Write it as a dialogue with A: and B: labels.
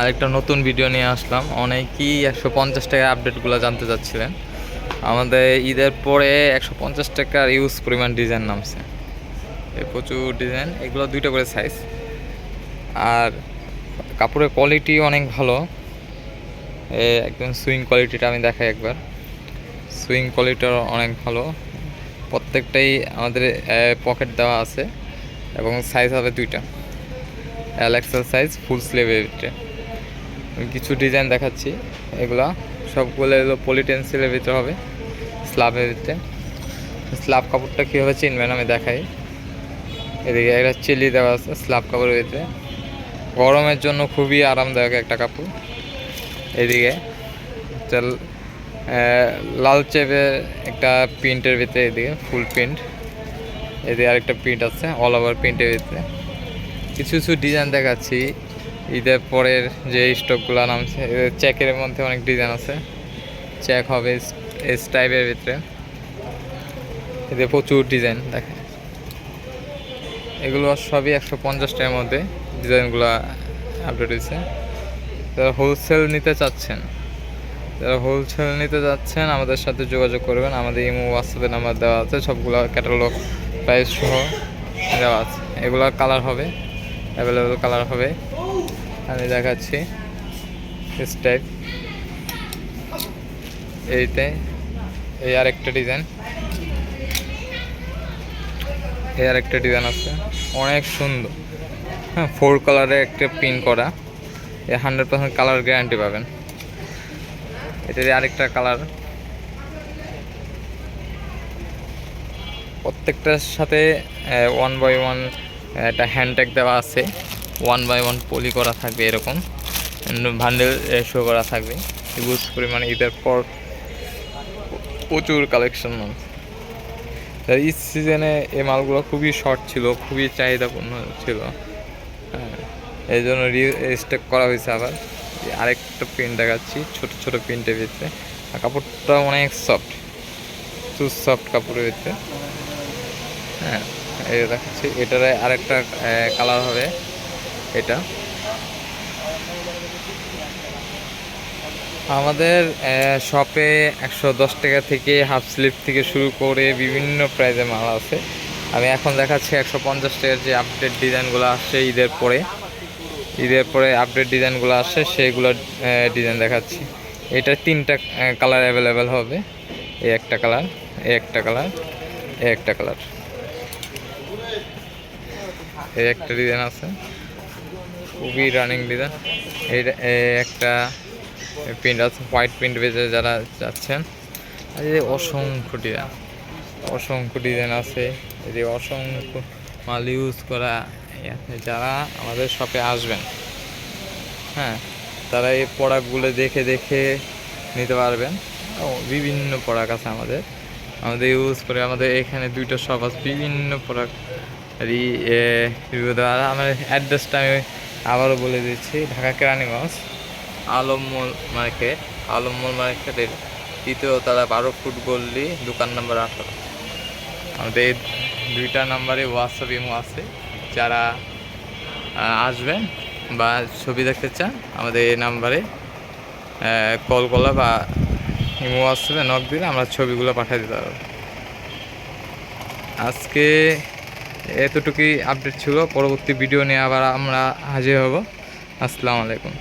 A: আরেকটা নতুন ভিডিও নিয়ে আসলাম। অনেকেই একশো পঞ্চাশ টাকা আপডেটগুলো জানতে চাচ্ছিলেন। আমাদের ঈদের পরে একশো পঞ্চাশ টাকার ইউজ পরিমাণ ডিজাইন নামছে। এই প্রচুর ডিজাইন এগুলো দুইটা করে সাইজ আর কাপড়ের কোয়ালিটি অনেক ভালো। এ একদম সুইং কোয়ালিটিটা আমি দেখাই একবার। সুইং কোয়ালিটিটা অনেক ভালো। প্রত্যেকটাই আমাদের পকেট দেওয়া আছে। এবং সাইজ হবে দুইটা। এল সাইজ ফুল ভিতরে। আমি কিছু ডিজাইন দেখাচ্ছি। এগুলা সবগুলো এগুলো পলিটেন্সিলের ভিতরে হবে স্লাবের ভিতরে। স্লাব কাপড়টা কীভাবে চিনবেন আমি দেখাই। এদিকে একটা চিলি দেওয়া আছে স্লাব কাপড়ের ভিতরে। গরমের জন্য খুবই আরামদায়ক একটা কাপড়। এদিকে লাল চেপের একটা প্রিন্টের ভিতরে এদিকে ফুল প্রিন্ট এদিকে আরেকটা প্রিন্ট আছে অল ওভার প্রিন্টের ভিতরে। কিছু কিছু ডিজাইন দেখাচ্ছি। ঈদের পরের যে স্টকগুলো নামছে চেকের মধ্যে অনেক ডিজাইন আছে। চেক হবে এস টাইপের ভিতরে। এতে প্রচুর ডিজাইন দেখে এগুলো সবই একশো পঞ্চাশ টাকার মধ্যে ডিজাইনগুলো আপডেট হয়েছে। যারা হোলসেল নিতে চাচ্ছেন, যারা হোলসেল নিতে যাচ্ছেন আমাদের সাথে যোগাযোগ করবেন। আমাদের ইমো হোয়াটসঅ্যাপে নাম্বার দেওয়া আছে, সবগুলো ক্যাটালগ প্রাইস সহ দেওয়া আছে। এগুলো কালার হবে অ্যাভেলেবেল কালার হবে। আমি দেখাচ্ছি টাইপ এইতে এই আরেকটা ডিজাইন। এই আরেকটা ডিজাইন আছে। অনেক সুন্দর। হ্যাঁ ফোর কালারে একটা প্রিন্ট করা। A hundred percent colour guarantee পাবেন। এটার আরেকটা কালার প্রত্যেকটার সাথে ওয়ান বাই ওয়ান একটা হ্যান্ডট্যাগ দেওয়া আছে। ওয়ান বাই ওয়ান পলি করা থাকবে এরকম ভান্ডেল শো করা থাকবে। ইউজ পরিমাণে ঈদের পর প্রচুর কালেকশন তা ঈদ সিজনে এই মালগুলো খুবই শর্ট ছিল, খুবই চাহিদাপূর্ণ ছিল। হ্যাঁ এই জন্য রিস্টেক করা হয়েছে আবার। আরেকটা প্রিন্ট দেখাচ্ছি, ছোট ছোট প্রিন্টের ভিতরে। আর কাপড়টা অনেক সফট টু সফট কাপড়ের ভিতরে। হ্যাঁ এই দেখাচ্ছি, এটার আরেকটা কালার হবে। এটা। আমাদের শপে একশো দশ টাকা থেকে হাফ স্লিপ থেকে শুরু করে বিভিন্ন প্রাইজে মাল আছে। আমি এখন দেখাচ্ছি একশো পঞ্চাশ টাকার যে আপডেট ডিজাইনগুলো আসছে ঈদের পরে। ঈদের পরে আপডেট ডিজাইনগুলো আসছে সেইগুলোর ডিজাইন দেখাচ্ছি। এটা তিনটা কালার অ্যাভেলেবেল হবে। এই একটা কালার এই একটা কালার এই একটা কালার এই একটা ডিজাইন আছে। খুবই রানিং ডিজাইন এই একটা প্রিন্ট আছে হোয়াইট প্রিন্ট বেজে যারা যাচ্ছেন, আর এই অসংখ্য ডিজাইন অসংখ্য ডিজাইন আছে। এই যে অসংখ্য মাল ইউজ করা। যারা আমাদের শপে আসবেন। হ্যাঁ তারা এই প্রোডাক্টগুলো দেখে দেখে নিতে পারবেন। বিভিন্ন প্রোডাক্ট আছে আমাদের। আমাদের ইউজ করে আমাদের এখানে দুইটা শপ আছে, বিভিন্ন প্রোডাক্ট আর আমার অ্যাড্রেসটা আমি আবারও বলে দিচ্ছি, ঢাকা কেরানীগঞ্জ আলমমল মার্কেট আলমমল মার্কেটের তৃতীয় তারা বারো ফুট গল্লি দোকান নাম্বার আঠারো। আমাদের দুইটা নাম্বারে হোয়াটসঅ্যাপ ইমো আছে। যারা আসবেন বা ছবি দেখতে চান, আমাদের এই নাম্বারে কল করলে বা ইমো হোয়াটসঅ্যাপে নক দিলে আমরা ছবিগুলো পাঠিয়ে দিতে পারব। আজকে এতটুকুই আপডেট ছিল। পরবর্তী ভিডিও নিয়ে আবার আমরা হাজির হব। আসসালামু আলাইকুম।